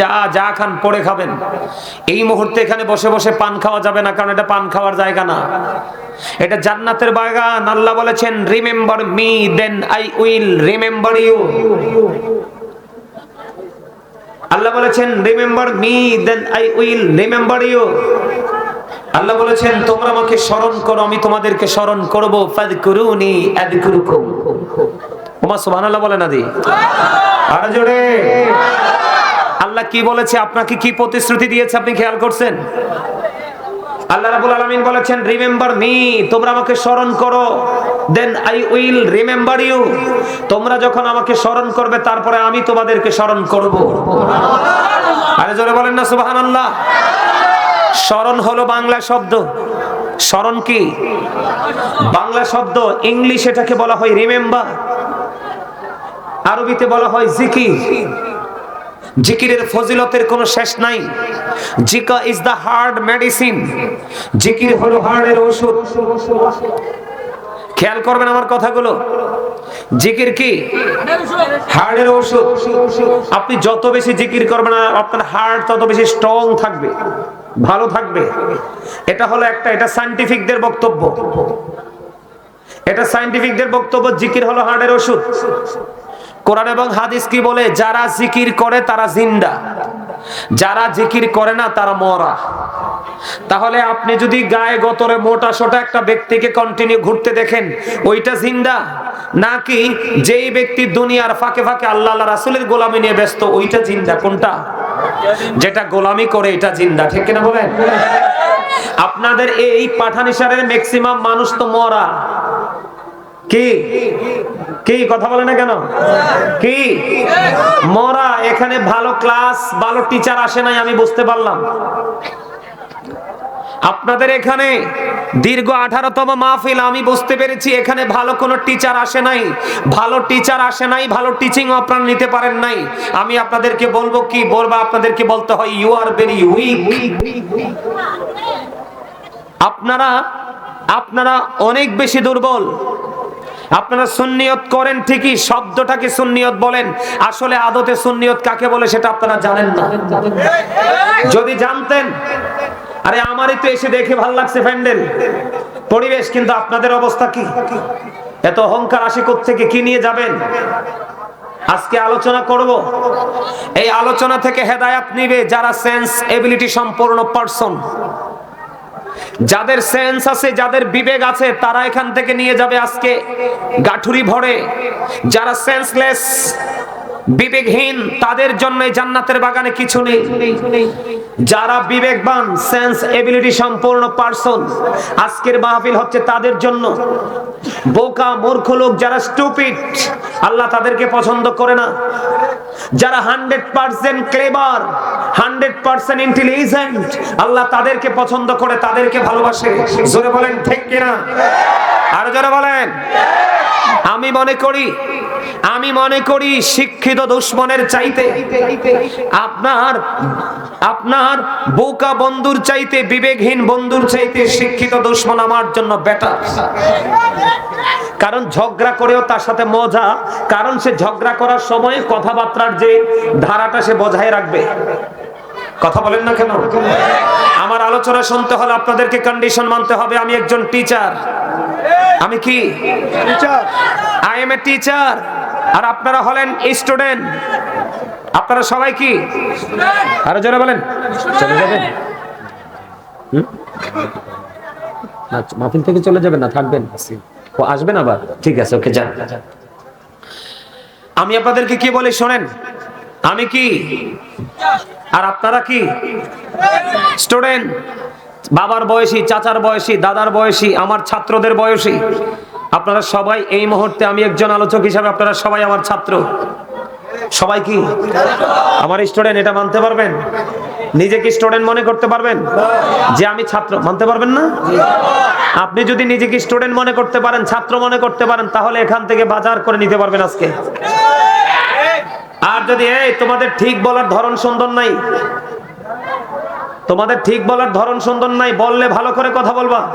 চা, যা খান, পরে খাবেন। এই মুহূর্তে এখানে বসে বসে পান খাওয়া যাবে না, কারণ এটা পান খাওয়ার জায়গা না। এটা জান্নাতের বাগান, আল্লাহ বলেছেন remember me then I will remember you Allah বলেছেন remember me then I will remember you Allah বলেছেন, তোমরা আমাকে স্মরণ করো, আমি তোমাদেরকে স্মরণ করব ফাদকুরুনি আযকুরুকুম। ওমা সুবহানাল্লাহ বলে না দি? আর জোরে। আল্লাহ কি বলেছে? আপনাকে কি প্রতিশ্রুতি দিয়েছে? আপনি খেয়াল করছেন? আল্লাহ রাব্বুল আলামিন বলেছেন রিমেম্বার মি তোমরা আমাকে স্মরণ করো। Then I will remember you তোমরা যখন আমাকে স্মরণ করবে, তারপরে আমি তোমাদেরকে স্মরণ করব। আরে জোরে বলেন না, সুবহানাল্লাহ। স্মরণ হলো বাংলা শব্দ। স্মরণ কি? বাংলা শব্দ, ইংলিশ এটাকে বলা হয় রিমেম্বার আরবিতে বলা হয় জিকির। জিকিরের ফজিলতের কোনো শেষ নাই। জিকা ইজ দা হার্ড মেডিসিন জিকির হলো হার্টের ওষুধ। খেয়াল করবেন আমার কথাগুলো। জিকির কি? হার্টের ওষুধ। আপনি যত বেশি জিকির করবেন, আপনার হার্ট তত বেশি স্ট্রং থাকবে, ভালো থাকবে। এটা হলো একটা, এটা সায়েন্টিফিকদের বক্তব্য। এটা সায়েন্টিফিকদের বক্তব্য, জিকির হলো হার্টের ওষুধ। কোরআন এবং হাদিস কি বলে? যারা জিকির করে তারা জিন্দা। যারা জিকির করে না তারা মরা। তাহলে আপনি যদি গায়ে গতরে মোটা সোটা একটা ব্যক্তিকে কন্টিনিউ ঘুরতে দেখেন, ওইটা জিন্দা? নাকি যেই ব্যক্তি দুনিয়ার ফাঁকে ফাঁকে আল্লাহ আল্লাহ রাসুলের গোলামি নিয়ে ব্যস্ত, ওইটা জিন্দা? কোনটা? যেটা গোলামি করে এটা জিন্দা। ঠিক কিনা বলেন? আপনাদের এই পাঠানিসারের ম্যাক্সিমাম মানুষ তো মরা। কি? কি কথা বলে না কেন? কি? মরা, এখানে ভালো ক্লাস, ভালো টিচার আসে নাই, আমি বুঝতে পারলাম। আপনাদের এখানে দীর্ঘ আঠারোতম মাহফিল, আমি বুঝতে পেরেছি এখানে ভালো কোনো টিচার আসে নাই। ভালো টিচার আসে নাই, ভালো টিচিং আপনারা নিতে পারেন নাই। আমি আপনাদেরকে বলব কি, বলব, আপনাদেরকে বলতে হয় ইউ আর ভেরি উইক আপনারা আপনারা অনেক বেশি দুর্বল। আপনারা সুন্নিয়ত করেন ঠিকই, শব্দটাকে সুন্নিয়ত বলেন। আসলে আদতে সুন্নিয়ত কাকে বলে সেটা আপনারা জানেন না। যদি জানতেন, আরে আমারই তো এসে দেখে ভালো লাগছে প্যান্ডেল। পরিবেশ কিন্তু আপনাদের অবস্থা কি? এত অহংকার আসে থেকে কি নিয়ে যাবেন? আজকে আলোচনা করব। এই আলোচনা থেকে হেদায়াত নিবে যারা সেন্স এবিলিটি সম্পূর্ণ পারসন যাদের সেন্স আছে, যাদের বিবেক আছে, তারা এখান থেকে নিয়ে যাবে আজকে গাঠুরি ভরে। যারা সেন্সলেস বিবেকহীন, তাদের জন্য জান্নাতের বাগানে কিছু নেই। যারা বিবেকবান সেন্স এবিলিটি সম্পূর্ণ পারসন আজকের মাহফিল হচ্ছে তাদের জন্য। বোকা, মূর্খ লোক যারা স্টুপিড আল্লাহ তাদেরকে পছন্দ করে না। যারা hundred percent clever hundred percent intelligent Allah তাদেরকে পছন্দ করে, তাদেরকে ভালোবাসে। জোরে বলেন, ঠিক কিনা? আর যারা বলেন। আমি মনে করি, আমি মনে করি শিক্ষিত দুশ্মনের চাইতে আপনার আপনার বোকা বন্ধুর চাইতে বিবেকহীন বন্ধুর চাইতে শিক্ষিত দুশ্মন আমার জন্য বেটার কারণ ঝগড়া করেও তার সাথে মজা, কারণ সে ঝগড়া করার সময় কথাবার্তার যে ধারাটা সে বজায় রাখবে। কথা বলেন না কেন? আমার আলোচনা শুনতে হলে আপনাদেরকে কন্ডিশন মানতে হবে। আমি একজন টিচার আমি কি? Teacher I am a teacher আর আপনারা হলেন স্টুডেন্ট আপনারা সবাই কি? আরও জোরে বলেন। চলে যাবেন হুম? না মাহফিল থেকে চলে যাবেন না থাকবেন। ও আসবেন আবার? ঠিক আছে ওকে যান। আমি আপনাদেরকে কি বলি শোনেন? আমি কি? আর আপনারা কি? স্টুডেন্ট বাবার বয়সী, চাচার বয়সী, দাদার বয়সী, আমার ছাত্রদের বয়সী, আপনারা সবাই এই মুহূর্তে আমি একজন আলোচক হিসাবে আপনারা সবাই আমার ছাত্র। সবাই কি? আমার স্টুডেন্ট এটা মানতে পারবেন? নিজেকে স্টুডেন্ট মনে করতে পারবেন? যে আমি ছাত্র, মানতে পারবেন না? আপনি যদি নিজেকে স্টুডেন্ট মনে করতে পারেন, ছাত্র মনে করতে পারেন, তাহলে এখান থেকে বাজার করে নিতে পারবেন আজকে। আর যদি, এই, তোমাদের ঠিক বলার ধরন সুন্দর নাই। তোমাদের ঠিক বলার ধরন সুন্দর নাই, বললে ভালো করে কথা বলবা।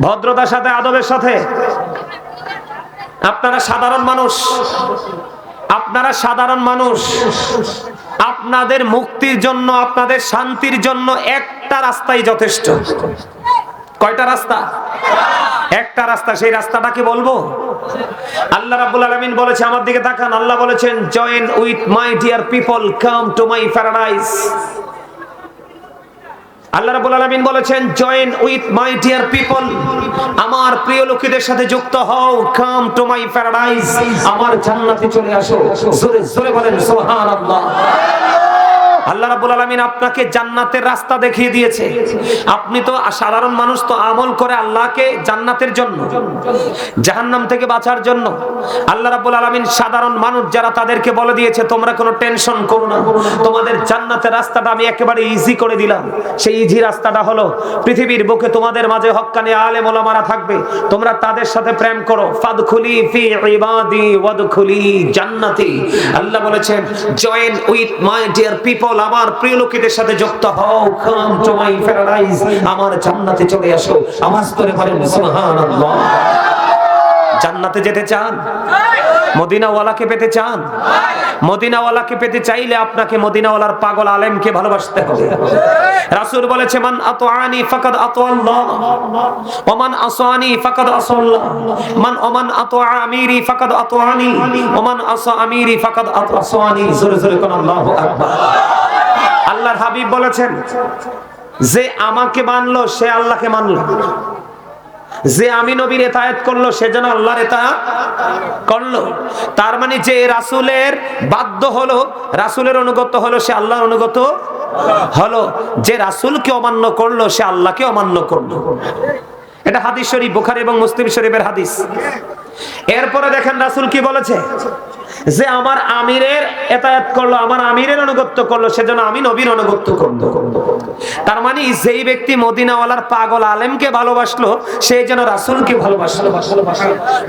ভদ্রতার সাথে, আদবের সাথে। আপনারা সাধারণ মানুষ। আপনারা সাধারণ মানুষ। আপনাদের মুক্তির জন্য, আপনাদের শান্তির জন্য একটা রাস্তাই যথেষ্ট। কয়টা রাস্তা? একটা রাস্তা, সেই রাস্তাটা কি বলব? আল্লাহ রাব্বুল আলামিন বলেছে, আমার দিকে তাকান। আল্লাহ বলেছেন join with my dear people come to my paradise Allah রাব্বুল আলামিন বলেছেন join with my dear people আমার প্রিয় লোকেদের সাথে যুক্ত হও কাম টু মাই প্যারাডাইস আমার জান্নাতে চলে আসো। জোরে জোরে বলেন, সুবহানাল্লাহ। আল্লাহ রাব্বুল আলামিন আপনাকে জান্নাতের রাস্তা দেখিয়ে দিয়েছে। আপনি তো সাধারণ মানুষ তো আমল করে আল্লাহকে জান্নাতের জন্য, জাহান্নাম থেকে বাঁচার জন্য। আল্লাহ রাব্বুল আলামিন সাধারণ মানুষ যারা তাদেরকে বলে দিয়েছে, তোমরা কোনো টেনশন করো না। তোমাদের জান্নাতের রাস্তাটা আমি একেবারে ইজি করে দিলাম। সেই ইজি রাস্তাটা হলো, পৃথিবীর বুকে তোমাদের মাঝে হক্কানি আলেম ওলামারা থাকবে। তোমরা তাদের সাথে প্রেম করো। ফাদখুলি ফি ইবাদি ওয়াদখুলি জান্নাতি। আল্লাহ বলেছেন join with my dear people আমার প্রিয় লোকেদের সাথে যুক্ত হও। কাম টু মাই প্যারাডাইস, আমার জান্নাতে চলে আসো। আমার স্তরে বলেন, সুবহানাল্লাহ। জান্নাতে যেতে চান? মদিনাওয়ালাকে পেতে চান? মদিনাওয়ালাকে পেতে চাইলে আপনাকে মদিনাওয়ালার পাগল আলেমকে ভালোবাসতে হবে। রাসূল বলেছে, মান আতআনি ফাকাদ আতাআল্লাহ ওমান আসানি ফাকাদ আসাল্লাহ, মান ওমান আতআ আমিরি ফাকাদ আতআনি ওমান আসা আমিরি ফাকাদ আসানি জোরে জোরে কোন আল্লাহু আকবার। আল্লাহর হাবিব বলেছেন, যে আমাকে মানলো, সে আল্লাহকে মানলো। যে আমি নবীর এতায়াত করল, সে যেন আল্লাহর এতায়াত করল। তার মানে যে রাসূলের বাধ্য হলো, রাসূলের অনুগত হলো, সে আল্লাহর অনুগত হলো। যে রাসূলকে অমান্য করল, সে আল্লাহকে অমান্য করল। এটা হাদিস শরীফ, বুখারী এবং মুসলিম শরীফের হাদিস। এরপরে দেখেন রাসূল কি বলেছে? যে আমার আমিরের এতায়াত করল, আমার আমিরের অনুগত্য করল, সেজন্য আমি নবীর অনুগত্য করল তার মানে যেই ব্যক্তি মদিনাওয়ালার পাগল আলেমকে ভালোবাসলো সেই যেন রাসূলকে ভালোবাসলো।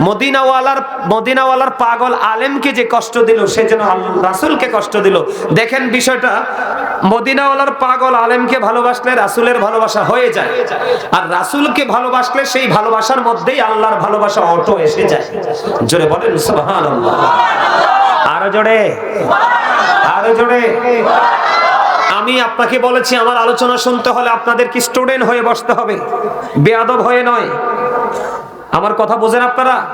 মদিনাওয়ালার মদিনাওয়ালার পাগল আলেমকে যে কষ্ট দিল, সে যেন রাসূলকে কষ্ট দিল। দেখেন বিষয়টা, মদিনাওয়ালার পাগল আলেমকে ভালোবাসলে রাসূলের ভালোবাসা হয়ে যায়, আর রাসূলকে ভালোবাসলে সেই ভালোবাসার মধ্যেই আল্লাহর ভালোবাসা অটো এসে যায়। জোরে বলেন, সুবহানাল্লাহ। আরও জোরে। আরও জোরে। আমি আপনাকে বলেছি, আমার আলোচনা শুনতে হলে আপনাদের কি স্টুডেন্ট হয়ে বসতে হবে? বেয়াদব হয়ে নয়। আমার কথা বোঝেন আপনারা?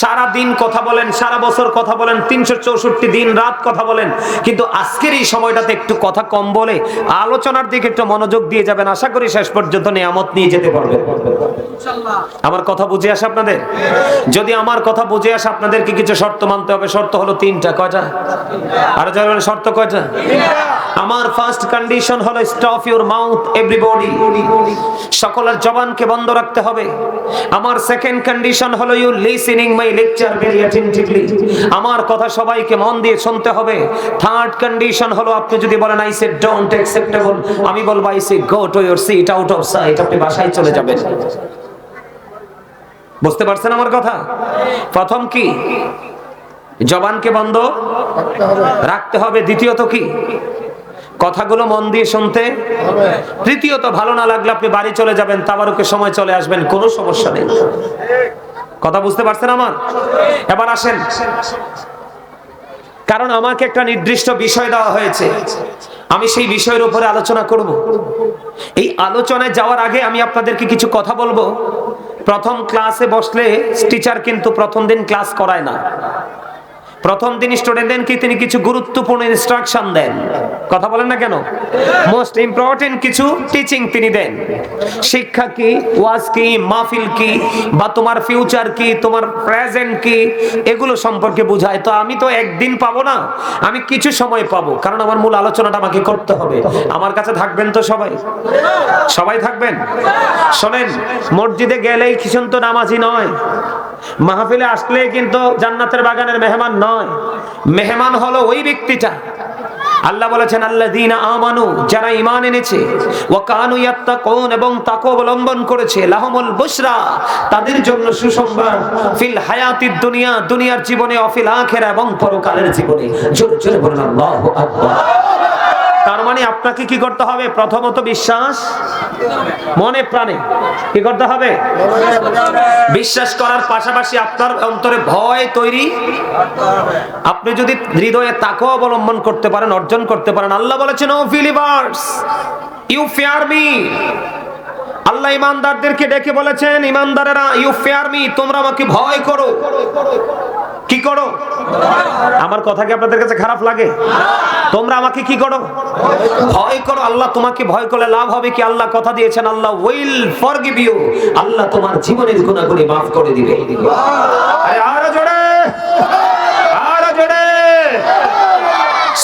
সারা দিন কথা বলেন, সারা বছর কথা বলেন, তিনশো চৌষট্টি দিন রাত কথা বলেন। কিন্তু আজকের এই সময়টাতে একটু কথা কম বলে আলোচনার দিকে একটু মনোযোগ দিয়ে যাবেন। আশা করি শেষ পর্যন্ত নিয়ামত নিয়ে যেতে পারবেন। আমার কথা বুঝে আসে আপনাদের? যদি আমার কথা বুঝে আসে, আপনাদেরকে কিছু শর্ত মানতে হবে। শর্ত হলো তিনটা। কয়টা? আর যাবেন শর্ত কয়টা? আমার ফার্স্ট কন্ডিশন হলো স্টপ ইউর মাউথ এভরিবডি সকলের জবানকে বন্ধ রাখতে হবে। আমার সেকেন্ড কন্ডিশন হলো ইউ আমার কথা সবাইকে মন দিয়ে শুনতে হবে। থার্ড কন্ডিশন হলো, আপনি যদি বলেন আই সে ডোন্ট অ্যাকসেপ্টেবল আমি বলব I say go to your seat out of sight আপনি বাসায় চলে যাবেন। বুঝতে পারছেন আমার কথা? প্রথম কি? জবানকে বন্ধ। রাখতে হবে। দ্বিতীয়ত কি? কথাগুলো মন দিয়ে শুনতে তৃতীয়ত, ভালো না লাগলে আপনি বাড়ি চলে যাবেন, তাবারুকে সময় চলে আসবেন, কোনো সমস্যা নেই। কথা বুঝতে পারছেন আমার? এবার আসেন। কারণ আমাকে একটা নির্দিষ্ট বিষয় দেওয়া হয়েছে। আমি সেই বিষয়ের উপরে আলোচনা করব। এই আলোচনায় যাওয়ার আগে আমি আপনাদেরকে কিছু কথা বলব। প্রথম ক্লাসে বসলে টিচার কিন্তু প্রথম দিন ক্লাস করায় না। প্রথম দিন স্টুডেন্টদেরকে তিনি কিছু গুরুত্বপূর্ণ ইনস্ট্রাকশন দেন। কথা বলেন না কেন? মোস্ট ইম্পর্টেন্ট কিছু টিচিং তিনি দেন। শিক্ষা কি? ওয়াজ কি? মাহফিল কি? বা তোমার ফিউচার কি? তোমার প্রেজেন্ট কি? এগুলো সম্পর্কে বুঝায়। তো আমি তো একদিন পাবো না, আমি কিছু সময় পাবো। কারণ আমার মূল আলোচনাটা আমাকে করতে হবে। আমার কাছে থাকবেন তো সবাই? সবাই থাকবেন? শোনেন, মসজিদে গেলেই খিসন তো নামাজি নয়? মাহফিলে আসলে কিন্তু জান্নাতের বাগানের মেহমান নয়। মেহমান হলো ওই ব্যক্তিটা। আল্লাহ বলেছেন, আল্লাযীনা আমানু যারা ঈমান এনেছে, ওয়া কানু ইয়াত্তাকুন এবং তাকওয়া অবলম্বন করেছে, লাহুমুল বুশরা তাদের জন্য সুসংবাদ। ফিল হায়াতিদ দুনিয়া, দুনিয়ার জীবনে, অফিল আখিরা এবং পরকালের জীবনে। জোরে জোরে বলুন, আল্লাহু আকবার তার মানে আপনাকে কি করতে হবে? প্রথমত বিশ্বাস, মনে প্রাণে কি করতে হবে? বিশ্বাস করার পাশাপাশি আপনার অন্তরে ভয় তৈরি। আপনি যদি হৃদয়ে তাকেও অবলম্বন করতে পারেন, অর্জন করতে পারেন, আল্লাহ বলেছেন O believers you fear me Allah ইমানদারদেরকে ডেকে বলেছেন, ইমানদারেরা ইউ ফেয়ার মি তোমরা আমাকে ভয় করো। কি করো? আমার কথা কি আপনাদের কাছে খারাপ লাগে? তোমরা আমাকে কি করো? ভয় করো, আল্লাহ তোমাকে ভয় করলে লাভ হবে কি? আল্লাহ কথা দিয়েছেন, আল্লাহ উইল ফরগিভ ইউ আল্লাহ তোমার জীবনের গুনাহগুলি মাফ করে দিবে। আরে জোরে! আরও জোরে!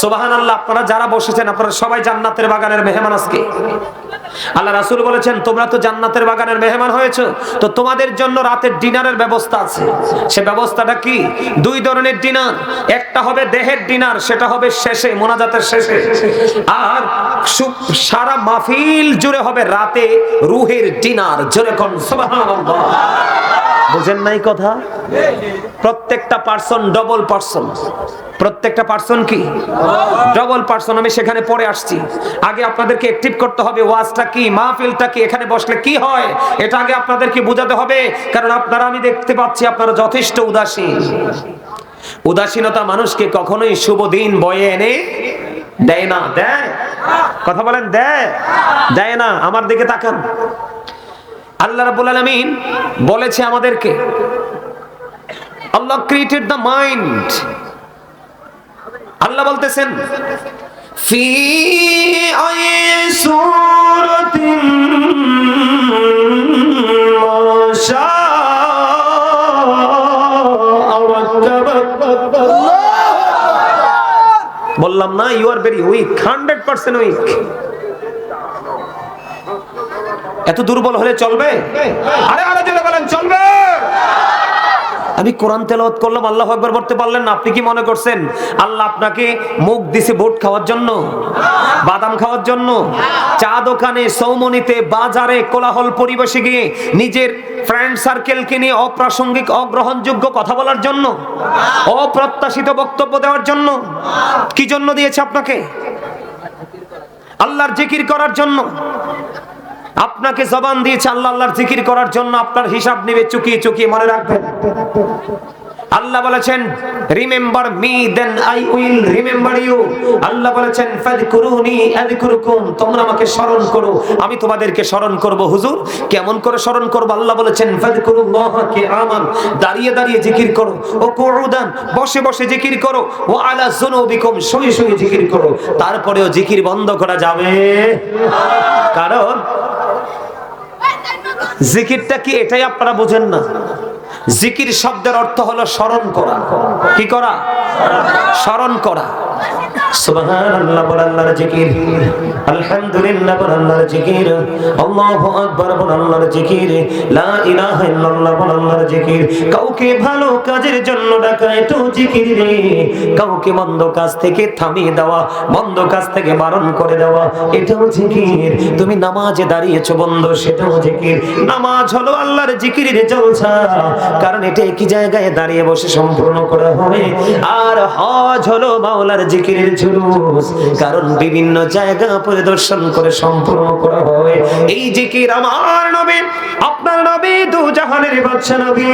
সুবাহান আল্লাহ আপনারা যারা বসেছেন, আপনারা সবাই জান্নাতের বাগানের মেহমান আজকে। আল্লাহ রাসুল বলেছেন, তোমরা তো জান্নাতের বাগানের মেহমান হয়েছো, তো তোমাদের জন্য রাতের ডিনারের ব্যবস্থা আছে। সে ব্যবস্থাটা কি? দুই ধরনের ডিনার। একটা হবে দেহের ডিনার, সেটা হবে শেষে, মোনাজাতের শেষে। আর সারা মাহফিল জুড়ে হবে রাতে রুহের ডিনার, জোরে কোন, সুবহানাল্লাহ। বুঝেন নাই কথা? প্রত্যেকটা পার্সন ডবল পার্সন প্রত্যেকটা পার্সন কি? ডবল পার্সন আমি সেখানে পড়ে আসছি। আগে আপনাদেরকে অ্যাক্টিভ করতে হবে, ওয়াজটা কি, মাহফিলটা কি, এখানে বসলে কি হয়, এটা আগে আপনাদেরকে বোঝাতে হবে, কারণ আপনারা আমি দেখতে পাচ্ছি আপনারা যথেষ্ট উদাসীন। উদাসীনতা মানুষকে কখনোই শুভ দিন বয়ে এনে দেয় না, দেয়? কথা বলেন, দেয়? দেয় না, আমার দিকে তাকান। আল্লাহ রাব্বুল আলামিন বলেছে আমাদেরকে, Allah created the mind Allah বলতেছেন, ফি সূরাতিন বললাম, না you are very weak hundred percent weak এত দুর্বল হলে চলবে? আরে আরে চলবে। আমি কোরআন তেলাওয়াত করলাম, আল্লাহ একবার বলতে পারলেন না। আপনি কি মনে করছেন? আল্লাহ আপনাকে মুখ দিছে ভোট খাওয়ার জন্য, বাদাম খাওয়ার জন্য, চা দোকানে, সৌমনিতে, বাজারে, কোলাহল পরিবেশে গিয়ে নিজের ফ্রেন্ড সার্কেলকে নিয়ে অপ্রাসঙ্গিক, অগ্রহণযোগ্য কথা বলার জন্য, অপ্রত্যাশিত বক্তব্য দেওয়ার জন্য, কি জন্য দিয়েছে আপনাকে? আল্লাহর জিকির করার জন্য আপনাকে জবান দিয়েছে আল্লাহ, আল্লাহর জিকির করার জন্য আপনার হিসাব নিবে, চুকিয়ে চুকিয়ে মনে রাখবেন। আল্লাহ বলেছেন remember me then I will remember you Allah বলেছেন ফাযকুরুনি আযকুরুকুম, তোমরা আমাকে স্মরণ করো। আমি তোমাদেরকে স্মরণ করব, হুজুর। কেমন করে স্মরণ করব? আল্লাহ বলেছেন ফাযকুরুল্লাহ কিয়ামান, দাঁড়িয়ে দাঁড়িয়ে জিকির করো। ও কুউদান বসে বসে জিকির করো। ও আলা যুনুবিকুম, শুয়ে শুয়ে জিকির করো। তারপরেও জিকির বন্ধ করা যাবে। কারণ জিকিরটা কি এটাই আপনারা বুঝেন না? জিকির শব্দের অর্থ হলো স্মরণ করা। কি করা? স্মরণ করা। জিকির। জিকির। জিকির। জিকির। কাউকে জিকির মন্দ কাজ থেকে থামিয়ে দেওয়া কাজ থেকে বারণ করে দেওয়া, এটাও জিকির। তুমি নামাজে দাঁড়িয়েছো বন্ধ, সেটাও জিকির। নামাজ হলো আল্লাহর জিকিরের জলসা। কারণ এটা একই জায়গায় দাঁড়িয়ে বসে সম্পূর্ণ করা হবে। আর হজ হলো মাওলার জিকিরের জুলুস, কারণ বিভিন্ন জায়গা পরিদর্শন করে সম্পূর্ণ করা হবে এই জিকির আমার নবী, আপনার নবী, দু জাহানের বাদশা নবী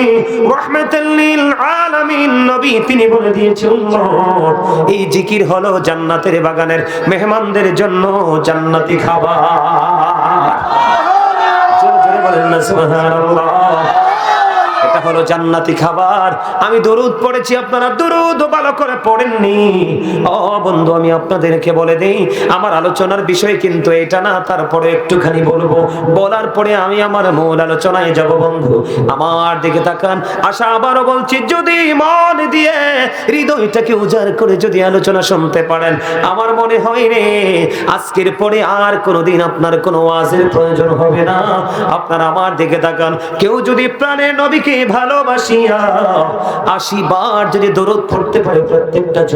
লিল আলামিন নবী, তিনি বলে দিয়েছেন এই জিকির হলো জান্নাতের বাগানের মেহমানদের জন্য জান্নাতি খাবার। জোরে জোরে বলেন সুবহানাল্লাহ। হলো জান্নাতি খাবার। আমি দরুদ পড়েছি, আপনারা দরুদ ভালো করে পড়েননি। ও বন্ধু, আমি আপনাদেরকে বলে দেই, আমার আলোচনার বিষয় কিন্তু এটা না, তারপরে একটুখানি বলব। বলার পরে আমি আমার মূল আলোচনায় যাব, বন্ধু। আমার দিকে তাকান, আশা আবারও বলছি, যদি মন দিয়ে হৃদয়টাকে উজাড় করে যদি আলোচনা শুনতে পারেন, আমার মনে হয় রে, আজকের পরে আর কোনোদিন আপনার কোনো ওয়াজের প্রয়োজন হবে না। আপনার আমার দিকে তাকান, কেউ যদি প্রাণে নবীকে পড়তে পারে প্রত্যেকটা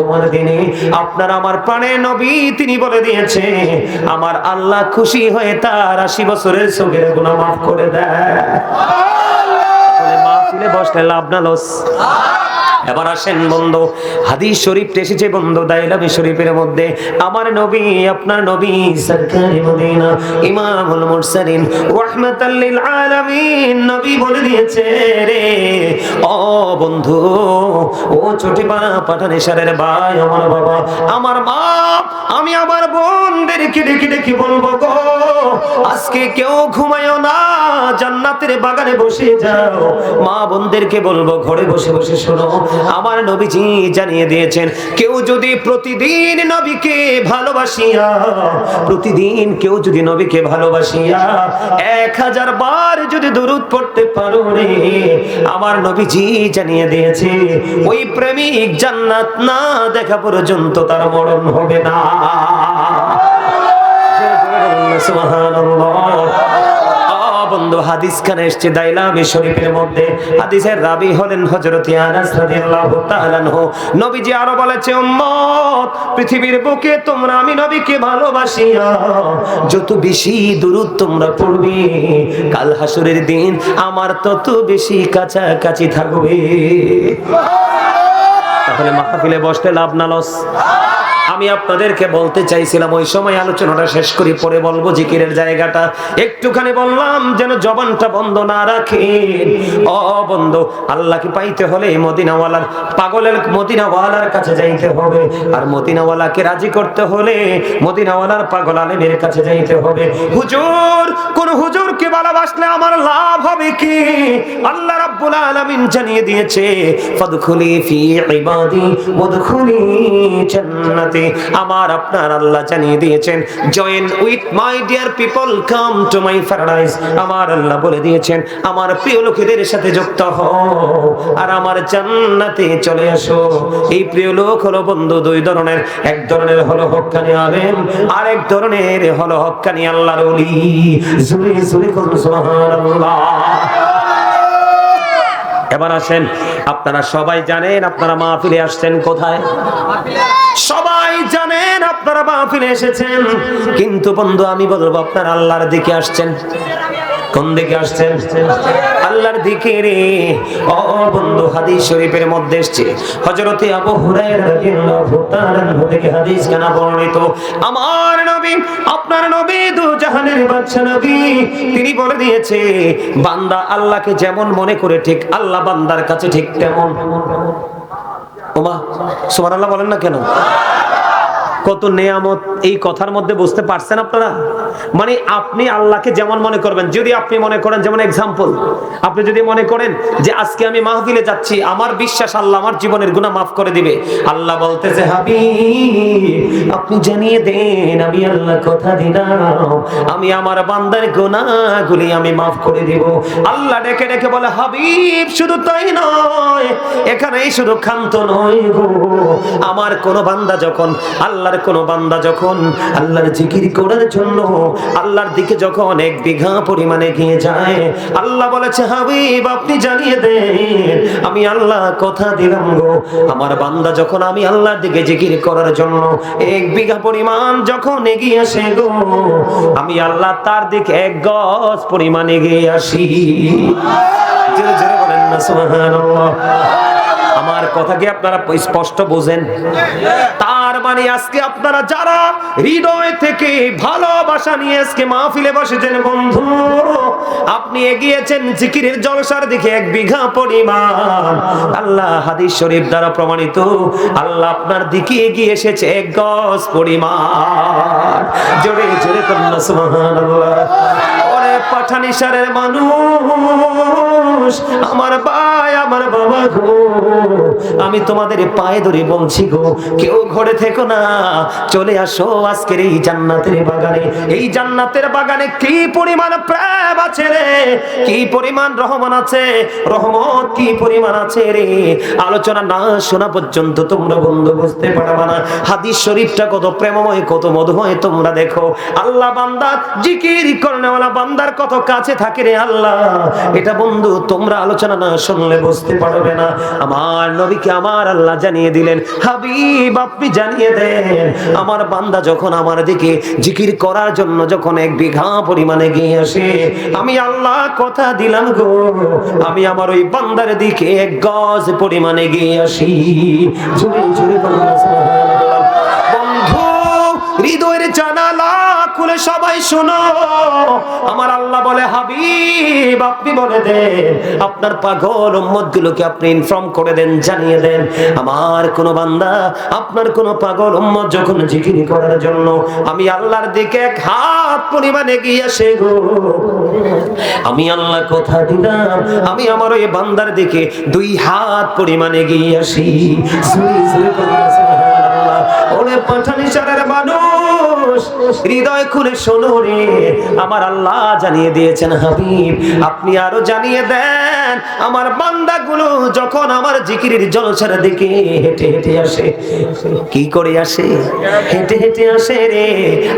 আপনার আমার প্রাণে নবী তিনি বলে আমার আল্লাহ খুশি হয়ে তার আশি বছরের সঙ্গে গুণা মাফ করে দেয়। মাফ মাহফিলে বসলে লাভ না, লস। এবার আসেন বন্ধু, হাদিস শরীফ এসেছে বন্ধু দাইলামি শরীফের মধ্যে, আমার নবী, আপনার নবী, সরকারি মদিনা, ইমামুল মুরসালিন, রাহমাতাল লিল আলামিন নবী বলে দিয়েছে রে। ও বন্ধু, ও ছোটি পানা পাঠান ইশারের ভাই, আমার বাবা, আমার মা, আমি আমার বোনদেরকে ডেকে ডেকে বলব গো, আজকে কেউ ঘুমায়ও না, জান্নাতের বাগানে বসে যাও। মা বোনদেরকে বলব, ঘরে বসে বসে শোনো আমার নবীজি জানিয়ে দিয়েছেন, কেউ যদি প্রতিদিন নবীকে ভালোবাসিয়া, প্রতিদিন কেউ যদি নবীকে ভালোবাসিয়া এক হাজার বার যদি দরুদ পড়তে পারো রে, আমার নবীজি জানিয়ে দিয়েছে, ওই প্রেমিক জান্নাত না দেখা পর্যন্ত তার মরণ হবে না। সুবহানাল্লাহ। বন্ধু, হাদিস খানে এসছে দাইলামি শরীফের মধ্যে। হাদিসের রাবি হলেন হযরত আনাস রাদিয়াল্লাহু তাআলা নবীজি আরও বলেছে, উম্মত, পৃথিবীর বুকে তোমরা আমি নবীকে ভালোবাসিয়া যত বেশি দূরত তোমরা পড়বে, কাল হাসরের দিন আমার তত বেশি কাছাকাছি থাকবে। তাহলে মাহফিলে বসতে লাভ না, লস। আমি আপনাদেরকে বলতে চাইছিলাম, ওই সময় আলোচনাটা শেষ করি, পরে বলব জিকিরের জায়গাটা। একটুখানি বললাম যেন জবানটা বন্ধ না রাখে ও বন্ধ, আল্লাহকে পাইতে হলে মদিনাওয়ালার, পাগলের মদিনাওয়ালার কাছে যাইতে হবে। আর মদিনাওয়ালাকে রাজি করতে হলে মদিনাওয়ালার পাগল আলেমের কাছে যাইতে হবে। হুজুর, কোন হুজুরকে ভালোবাসলে আমার লাভ হবে কি? আল্লাহ রাব্বুল আলামিন জানিয়ে দিয়েছে, ফাদখুলি ফি ইবাদি, ওয়াদখুলি জান্নাতি। আমার আপনার আল্লাহ জানিয়ে দিয়েছেন join with my dear people come to my paradise আমার আল্লাহ বলে দিয়েছেন আমার প্রিয় লোকেদের সাথে যুক্ত হও আর আমার জান্নাতে চলে আসো এই প্রিয় লোক হলো বন্ধু দুই ধরনের এক ধরনের হলো হক্কানি আলেম আর এক ধরনের হলো হক্কানি আল্লাহর ওলি। জুরি জুরি করুন সুবহানাল্লাহ। এবার আসেন আপনারা সবাই জানেন আপনারা মাহফিলে আসছেন কোথায়? আপনারা মাহফিলে এসেছেন। কিন্তু বন্ধু, আমি বলব, আপনারা আল্লাহর দিকে আসছেন। কোন দিকে আসছেন? আল্লাহর দিকে রে। ও বন্ধু, হাদিস শরীফের মধ্যে এসেছে। হযরতে আবু হুরায়রা রাদিয়াল্লাহু তাআলা থেকে হাদিস কানা বর্ণিত। আমার নবী, আপনার নবী, দু জাহানের বাদশা নবী, তিনি বলে দিয়েছে, বান্দা আল্লাহকে যেমন মনে করে ঠিক, আল্লাহ বান্দার কাছে ঠিক তেমন। ওমা সুবহানাল্লাহ বলেন না কেন? কত নেয়ামত এই কথার মধ্যে বুঝতে পারছেন আপনারা? মানে আপনি আল্লাহকে যেমন মনে করবেন, যদি আপনি মনে করেন, যেমন এক্সাম্পল আপনি যদি মনে করেন যে আজকে আমি মাহফিলে যাচ্ছি, আমার বিশ্বাস আল্লাহ আমার জীবনের গুনাহ মাফ করে দিবে। আল্লাহ বলতেছে হাবি আপনি জানিয়ে দেন, আমি আল্লাহ কথা দিলাম, আমি আমার বান্দার গুনাহগুলি আমি মাফ করে দিব। আল্লাহ ডেকে ডেকে বলে, হাবিব, শুধু তাই নয়, এখানেই শুধু ক্ষান্ত নয় গো। আমার কোন বান্দা যখন আল্লাহর কোন বান্দা যখন আল্লাহর জিকির করার জন্য আল্লাহর দিকে যখন এক বিঘা পরিমাণে গিয়ে যায়, আল্লাহ বলেছে, হাবিব, আপনি জানিয়ে দেন, আমি আল্লাহ কথা দিলাম গো। আমার বান্দা যখন আমি আল্লাহর দিকে জিকির করার জন্য এক বিঘা পরিমাণ যখন এগিয়ে আসে গো, আমি আল্লাহ তার দিকে এক গজ পরিমাণ এগিয়ে আসি। বলেন না, সুবহানাল্লাহ। আমার কথা কি আপনারা স্পষ্ট বোঝেন? তার মানে আজকে আপনারা যারা হৃদয় থেকে ভালোবাসা নিয়ে আজকে মাহফিলে বসেছেন, বন্ধু, আপনি এগিয়েছেন জিকিরের জলসার দিকে এক বিঘা পরিমাণ। আল্লাহ হাদিস শরীফ দ্বারা প্রমাণিত, আল্লাহ আপনার দিকে এগিয়ে এসেছে এক গজ পরিমাণ। জোরে জোরে কন্যা, সুবহানাল্লাহ। ওরে পাঠানি সারের মানুষ। আমার ভাই, আমার বাবা গো। আমি তোমাদের পায়ে ধরে বলছি গো, কেউ ঘরে থেকো না। চলে আসো আজকের এই জান্নাতের বাগানে। এই জান্নাতের বাগানে কি পরিমাণ প্রেম আছে রে? কি পরিমাণ রহমান আছে? রহমত কি পরিমাণ আছে রে? আলোচনা না শোনা পর্যন্ত তোমরা বন্ধু বুঝতে পারবা না। হাদিস শরীফটা কত প্রেমময়, কত মধুময় তোমরা দেখো। আল্লাহ বান্দার জিকির করনেওয়ালা বান্দার কত কাছে থাকে রে আল্লাহ? এটা বন্ধু তোমরা আলোচনা না শুনলে বুঝতে পারবে না আমার নবীকে আমার আল্লাহ জানিয়ে দিলেন, হাবিব, আপনি জানিয়ে দেন, আমার বান্দা যখন আমার দিকে জিকির করার জন্য যখন এক বিঘা পরিমাণে গিয়ে আসে, আমি আল্লাহ কথা দিলাম গো, আমি আমার ওই বান্দার দিকে এক গজ পরিমাণে গিয়ে আসি বলুন সুবহানাল্লাহ। বন্ধু হৃদয়ের জানালা খুলে সবাই শোনো। আমার আল্লাহ বলে, হাবিব, আপনি বলে দেন, আপনার পাগল উম্মত গুলোকে আপনি ইনফর্ম করে দেন, জানিয়ে দেন। আমার কোন বান্দা, আপনার কোন পাগল উম্মত যখন জিকির করার জন্য আমি আল্লাহর দিকে এক হাত পরিমাণে গিয়ে আসে গো। আমি আল্লাহ কথা দিলাম, আমি আমার ওই বান্দার দিকে দুই হাত পরিমাণে গিয়ে আসি। ওরে পাঠানি সারের মানুষ, হৃদয় খুলে শোনো রে। আমার আল্লাহ জানিয়ে দিয়েছেন, হাবিব, আপনি আরও জানিয়ে দেন, আমার বান্দাগুলো যখন আমার জিকিরের জলসার দিকে হেঁটে হেঁটে আসে, কি করে আসে? হেঁটে হেঁটে আসে রে।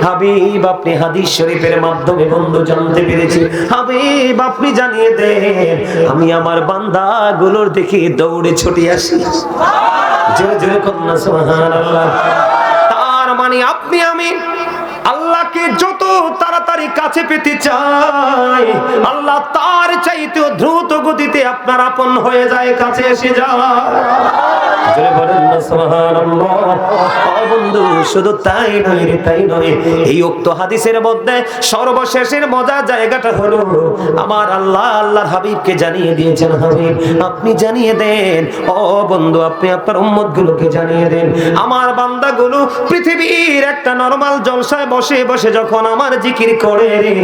হাবিব, আপনি হাদিস শরীফের মাধ্যমে বন্ধু জানতে পেরেছি। হাবিব, আপনি জানিয়ে দেন, আমি আমার বান্দাগুলোর দিকে দৌড়ে ছুটে আসি। তার মানে আপনি, আমি আল্লাহকে যত তাড়াতাড়ি কাছে পেতে চাই, আল্লাহ তার চাইতেও দ্রুত গতিতে আপনার আপন হয়ে যায়, কাছে এসে যায়। আমার আপনি জানিয়ে দেন। ও বন্ধু, আপনি আপনার জানিয়ে দেন। আমার পৃথিবীর একটা নরমাল জলসায় বসে বসে যখন আমার জিকির করে রে,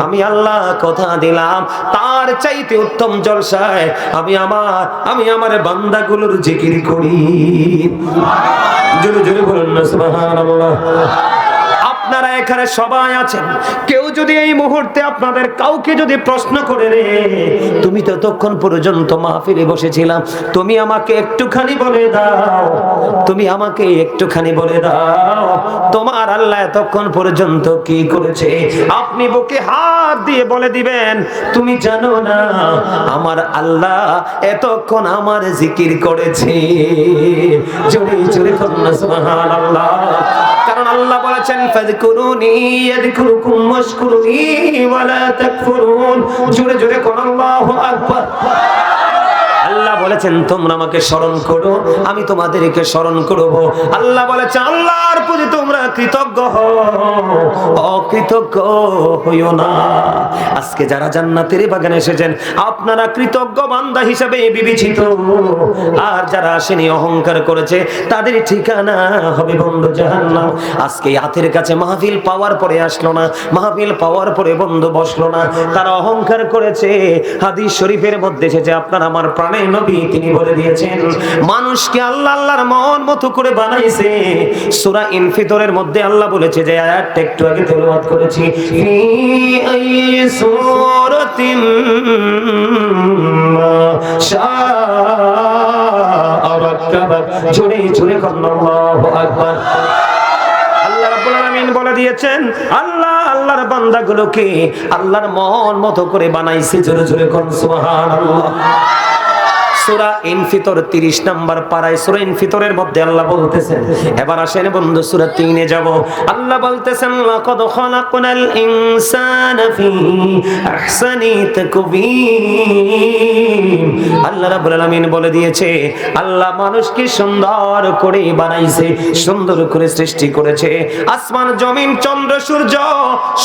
আমি আল্লাহ কথা দিলাম, তার চাইতে উত্তম জলসায় আমি আমার আমি আমার বান্দাগুলোর জিকির করি। জোরে জোরে বলুন না, সুবহানাল্লাহ। আপনারা এখানে সবাই আছেন। কেউ যদি এই মুহূর্তে আপনাদের কাউকে যদি প্রশ্ন করে রে, তুমি ততক্ষণ পর্যন্ত মাহফিলে বসেছিলাম, তুমি আমাকে একটুখানি বলে দাও। তুমি আমাকে একটুখানি বলে দাও, তোমার আল্লাহ এতক্ষণ পর্যন্ত কি করেছে? আপনি বুকে হাত দিয়ে বলে দিবেন, তুমি জানো না, আমার আল্লাহ এতক্ষণ আমার জিকির করেছে। জোরে জোরে কারণ আল্লাহ বলেছেন, ফাযকুরুনি ইয়াযকুরুকুম ওয়াশকুরুনি ওয়ালা জোরে জোরে কোন আল্লাহু আকবার। আল্লাহ বলেছেন, তোমরা আমাকে স্মরণ করো, আমি তোমাদেরকে স্মরণ করব। আল্লাহ বলেছে, আল্লাহর প্রতি তোমরা কৃতজ্ঞ অকৃতজ্ঞ হইও না। আজকে যারা জান্নাতের বাগানে এসেছেন, আপনারা কৃতজ্ঞ বান্দা হিসেবে বিবেচিত। আর যারা আসেনি, অহংকার করেছে, তাদের ঠিকানা হবে বন্ধু জাহান্নাম। আজকে হাতের কাছে মাহফিল পাওয়ার পরে আসলো না, মাহফিল পাওয়ার পরে বন্ধু বসল না। তারা অহংকার করেছে। হাদিস শরীফের মধ্যে এসেছে, আপনার আমার প্রাণের নবী তিনি বলে দিয়েছেন, মানুষকে আল্লাহ আল্লাহর মন মতো করে বানাইছে। ইনফিতরের মধ্যে আল্লাহ বলেছে যে আয়াতটা একটু আগে তেলাওয়াত করেছি জোরে জোরে আল্লাহর মন মতো করে বানাইছে। জোরে জোরে কোন সূরা ইনফিতর 30 নাম্বার পারায় সূরা ইনফিতরের মধ্যে আল্লাহ বলতেছেন, এবার আসেন বন্ধু, সূরা 3 যাব। আল্লাহ বলতেছেন, লাকাদ খালাকনাল ইনসানা ফি আহসানি তাকবীর। আল্লাহ রাব্বুল আলামিন বলে দিয়েছে, আল্লাহ মানুষকে সুন্দর করে বানাইছে, সুন্দর করে সৃষ্টি করেছে। আসমান, জমিন, চন্দ্র, সূর্য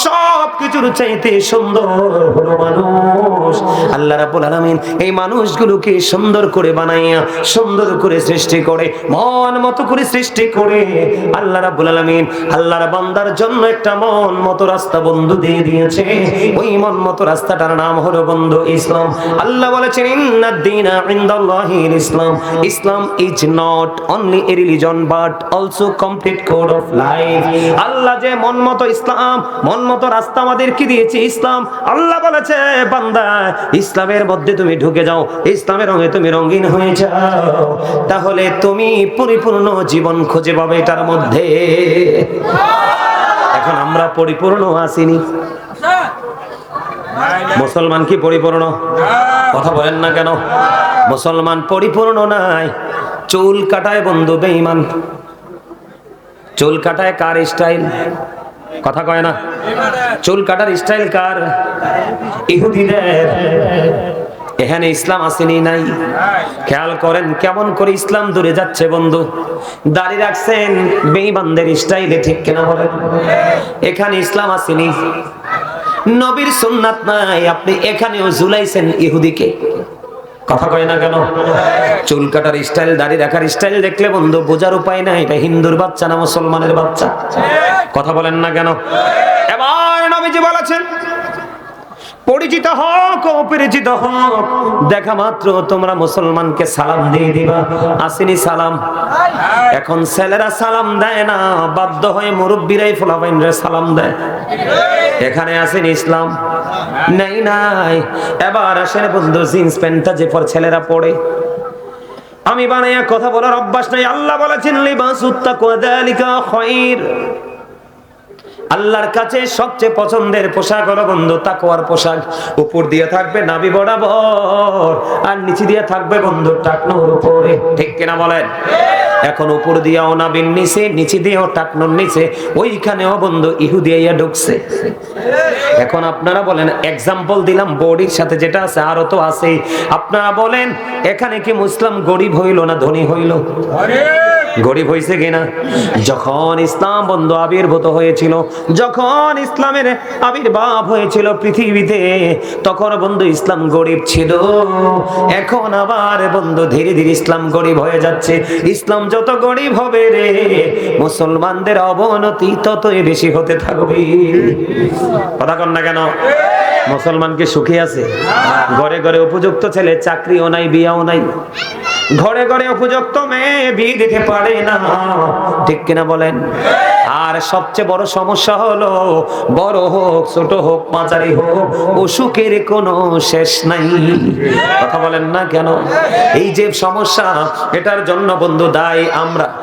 সব কিছুর চাইতে সুন্দর হলো মানুষ। আল্লাহ রাব্বুল আলামিন এই মানুষগুলোকে সুন্দর করে বানাইয়া, সুন্দর করে সৃষ্টি করে, মন মতো করে সৃষ্টি করে। আল্লাহ রাব্বুল আলামিন আল্লাহর বান্দার জন্য একটা মন মতো রাস্তা বন্ধু দিয়ে দিয়েছে। ওই মন মতো রাস্তাটার নাম হলো বন্ধু ইসলাম। আল্লাহ বলেছেন, ইন্নাদ দীনা ইনদাল্লাহিল ইসলাম। Islam is not only a religion, but also complete code of life. Allah যে মন মতো ইসলাম, মন মতো রাস্তা আমাদের কি দিয়েছে ইসলাম। আল্লাহ বলেছে, বান্দা ইসলামের মধ্যে তুমি ঢুকে যাও, ইসলামের রঙে তুমি রঙিন হয়ে যাও। তাহলে তুমি পরিপূর্ণ জীবন খুঁজে পাবে এটার মধ্যে। এখন আমরা পরিপূর্ণ আসিনি। মুসলমান কি পরিপূর্ণ? কথা বলেন না কেন? মুসলমান পরিপূর্ণ নাই। চুল কাটায় বন্ধু, বেঈমান। চুল কাটায় কার স্টাইল কথা কয় না? চুল কাটার স্টাইল কার? ইহুদিদের। এখানে ইসলাম আসেনি, নাই। খেয়াল করেন কেমন করে ইসলাম দূরে যাচ্ছে বন্ধু। দাড়ি রাখছেন, বেঈমানদের স্টাইলে ঠিক কেনা বলেন। এখানে ইসলাম আসেনি। নবীর সুন্নাত নাই, আপনি এখানেও ঝুলাইছেন ইহুদিকে। কথা কয় না কেন? চুল কাটার স্টাইল দাড়ি রাখার স্টাইল দেখলে বন্ধু বোঝার উপায় নাই। এটা হিন্দুর বাচ্চা না মুসলমানের বাচ্চা? কথা বলেন না কেন? এবার নবীজি বলেছেন পরিচিত হোক, অপরিচিত হোক। দেখা মাত্র তোমরা মুসলমানকে সালাম দিয়ে দিবা। আসেনি সালাম। এখন ছেলেরা সালাম দেয় না, বাধ্য হয়ে মুরব্বীরাই ফোলাবাইনরা সালাম দেয়। এখানে আসেন ইসলাম? নাই নাই। এবার আসেন বন্ধু, জিন্স প্যান্টটা যে পর ছেলেরা পড়ে। আমি বানাইয়া কথা বলার অভ্যাস নাই। আল্লাহ বলেছেন, লিবাস উত্তাকুয়া যালিকা খায়র আল্লাহর কাছে সবচেয়ে পছন্দের পোশাক হলো বন্ধু তাকওয়ার পোশাক। উপর দিয়ে থাকবে নাভি বরাবর, আর নিচে দিয়ে থাকবে বন্ধু টাকনোর উপরে। ঠিক কিনা বলেন? এখন উপর দিয়েও নাবির নিচে নিচে দিয়েও টাকনোর নিচে, ওইখানেও বন্ধু ইহুদিয়া ঢুকছে। এখন আপনারা বলেন এক্সাম্পল দিলাম, বডির সাথে যেটা আছে আরও তো আছে আপনারা বলেন, এখানে কি মুসলিম গরিব হইল না ধনী হইল? গরিব হয়েছে কিনা? যখন ইসলাম বন্ধু আবির্ভূত হয়েছিল, যখন ইসলামের আবির্ভাব হয়েছিল পৃথিবীতে, তখন বন্ধু ইসলাম গরিব ছিল। এখন আবার বন্ধু ধীরে ধীরে ইসলাম গরিব হয়ে যাচ্ছে। ইসলাম যত গরিব হবে রে, মুসলমানদের অবনতি ততই বেশি হতে থাকবে। কথা কন না কেন? মুসলমান কি সুখী আছে? ঘরে ঘরে উপযুক্ত ছেলে, চাকরিও নাই, বিয়াও নাই। ঘরে ঘরে উপযুক্ত মেয়ে বিয়ে দিতে পারে না। ঠিক কিনা বলেন? আর সবচেয়ে বড় সমস্যা হলো, বড় হোক, ছোট হোক পাঁচারি হোক, অসুখের কোনো শেষ নাই। কথা বলেন না কেন? এই যে সমস্যা, এটার জন্য বন্ধু দায় আমরা।